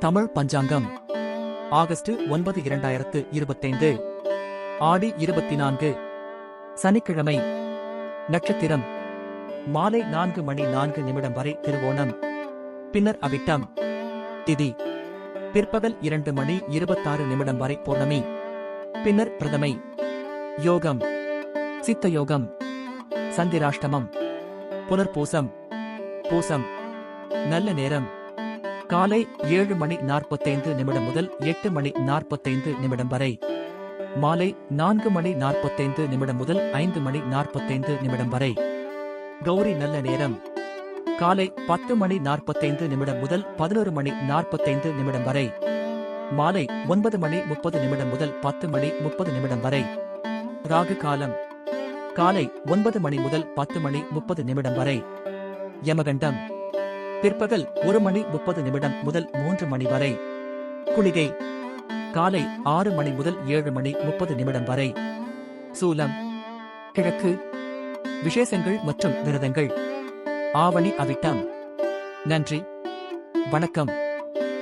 தமிழ் பஞ்சாங்கம். August ஒன்பது இரண்டாயிரத்து இருபத்தைந்து. ஆடி இருபத்தி நான்கு சனிக்கிழமை. நட்சத்திரம். மாலை நான்கு மணி நான்கு நிமிடம் வரை திருவோணம். பின்னர் அவிட்டம். திதி. பிற்பகல் இரண்டு மணி இருபத்தாறு நிமிடம் வரை பௌர்ணமி. பின்னர் பிரதமை. யோகம். சித்த யோகம் சந்திராஷ்டமம். புனர்பூசம். பூசம். நல்ல நேரம். காலை ஏழு மணி நாற்பத்தைந்து நிமிடம் முதல் எட்டு மணி நாற்பத்தைந்து நிமிடம் வரை. மாலை நான்கு மணி நாற்பத்தைந்து நிமிடம் முதல் ஐந்து மணி நாற்பத்தைந்து நிமிடம் வரை. கௌரி நல்ல நேரம். காலை பத்து மணி நாற்பத்தைந்து நிமிடம் முதல் பதினோரு மணி நாற்பத்தைந்து நிமிடம் வரை. மாலை ஒன்பது மணி முப்பது நிமிடம் முதல் பத்து மணி முப்பது நிமிடம் வரை. ராகு காலம். காலை ஒன்பது மணி முதல் பத்து மணி முப்பது நிமிடம் வரை. யமகண்டம். பிற்பகல் ஒரு மணி முப்பது நிமிடம் முதல் மூன்று மணி வரை. குளிகை. காலை ஆறு மணி முதல் ஏழு மணி முப்பது நிமிடம் வரை. சூலம். கிழக்கு. விசேஷங்கள் மற்றும் விரதங்கள். ஆவணி அவிட்டம். நன்றி. வணக்கம்.